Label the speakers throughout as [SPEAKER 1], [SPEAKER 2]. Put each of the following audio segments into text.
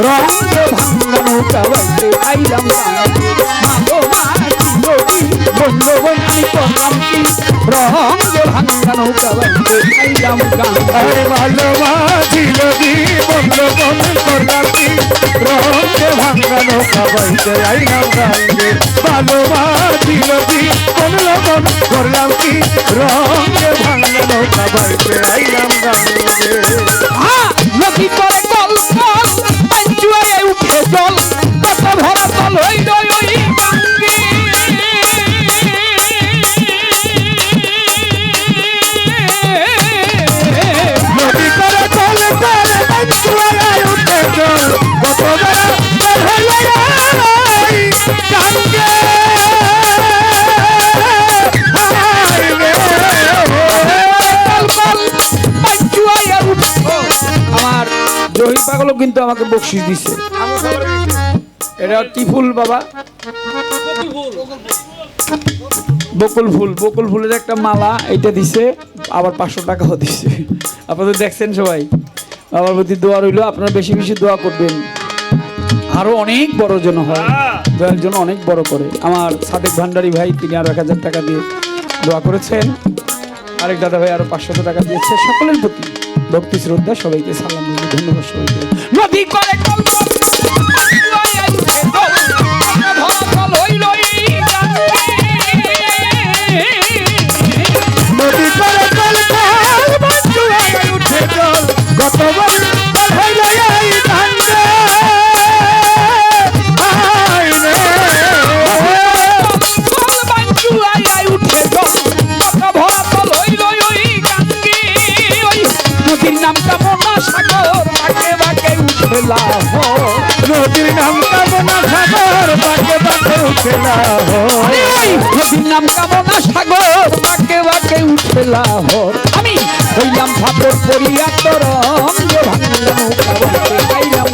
[SPEAKER 1] রঙে ভাঙ্গা নৌকা বাইতে আইলাম মাগো মা চিরদি বন্ধবন আমি করলাম কি রঙে ভাঙ্গা নৌকা বাইতে আইলাম গাঙ্গে
[SPEAKER 2] আরে ভালোবাসি যদি বন্ধন করলাম কি রঙে ভাঙানো খাবাইতে আইলাম গাঙ্গে ভালোবাসি যদি বন্ধন করলাম কি রঙে ভাঙানো খাবাইতে আইলাম গাঙ্গে
[SPEAKER 1] হ্যাঁ, নদী জহির পাগলও কিন্তু আমাকে বকশিস দিছে। এটা টিফুল বাবা। বকুল ফুল বকুল ফুলের একটা মালা এটা দিছে আবার পাঁচশো টাকাও দিছে। আপনাদের দেখছেন সবাই? আমার প্রতি দোয়া রইল আপনারা বেশি বেশি দোয়া করবেন। আরও অনেক বড় জন হয় দয়াল জন অনেক বড় করে। আমার সাদেক ভান্ডারী ভাই তিনি আরও এক হাজার টাকা দিয়ে দোয়া করেছেন। আরেক দাদা ভাই আরও পাঁচশো টাকা দিয়েছে সকলের প্রতি। ভক্তি শ্রদ্ধা সবাইকে সালাম ধন্যবাদ সবাইকে। নদী করে কামনা সাগর বাঁকে বাঁকে উঠে লাহর।
[SPEAKER 2] নদীর নাম কামনা সাগর বাকে বাকে উঠে লাহোর
[SPEAKER 1] নদীর নাম কামনা সাগর বাঁকে বাঁকে উঠে লাহর। আমি হইলাম ভাবর পড়িয়া তোর অঙ্গে ভাঙলাম গাইলাম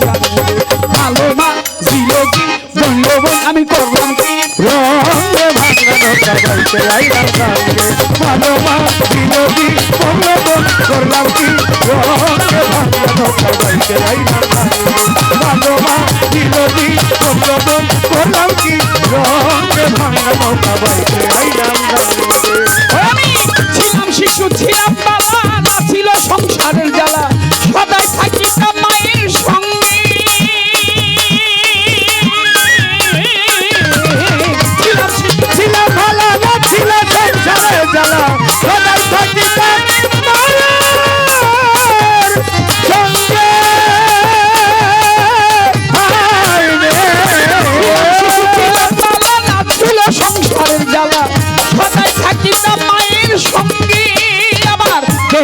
[SPEAKER 1] ভালো মা জিলগি বন্ধবন আমি করলাম কি?
[SPEAKER 2] রঙে ভাঙানো কাবাইতে আইলাম গাঙ্গে ভালো মা বিনোদী বঙ্গবন করলাম কি? রঙে ভাঙানো কাবাইতে আইলাম গাঙ্গে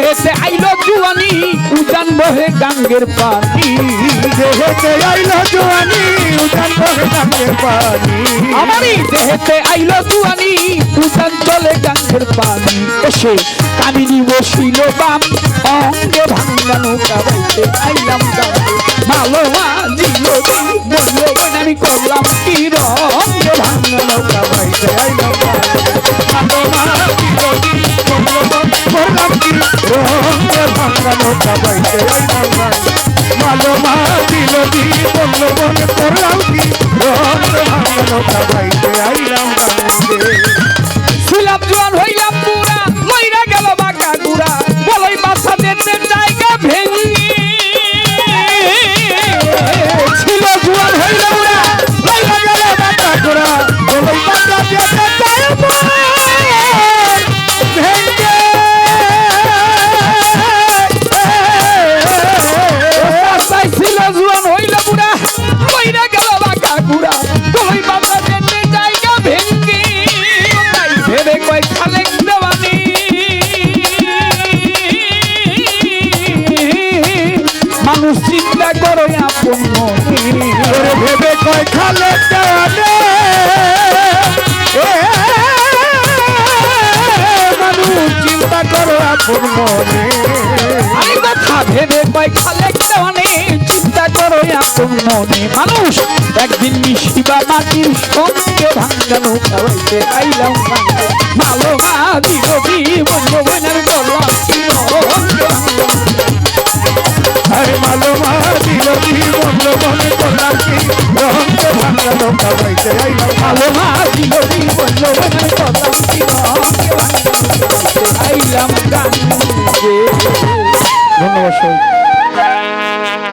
[SPEAKER 1] দেহেতে আইলো জুয়ানি উজান বহে গাঙ্গের পানি।
[SPEAKER 2] দেহেতে আইলো জোয়ানি উঠান বহে গাঙ্গের পানি।
[SPEAKER 1] আমারই দেহেতে আইলো জুয়ানি উজান চলে গাঙ্গের পানি। এসে কামিনী বসিল বাম অঙ্গে ভাঙ্গা নৌকা বাইতে আইলাম গাঙ্গে মালোয়া জিলবি বলল আমি করলাম কি?
[SPEAKER 2] ভাঙানো কাবাইতে আইলাম গাঙ্গে মালোমা বিরোধী বঙ্গবন করলাম কি ভাঙানো কাবাইতে আইলাম গাঙ্গে
[SPEAKER 1] করো আপন
[SPEAKER 2] ভেবে কয় খালে মানুষ চিন্তা করো আপন
[SPEAKER 1] কথা ভেবে কয় খালে দেওয়ানে চিন্তা করো আপন মনে। মানুষ একদিন মিশিবা মাটির সঙ্গে ভাঙ্গা নৌকা হইতে আইলাম মালো মা দিল দি ধন্যবাদ সবাই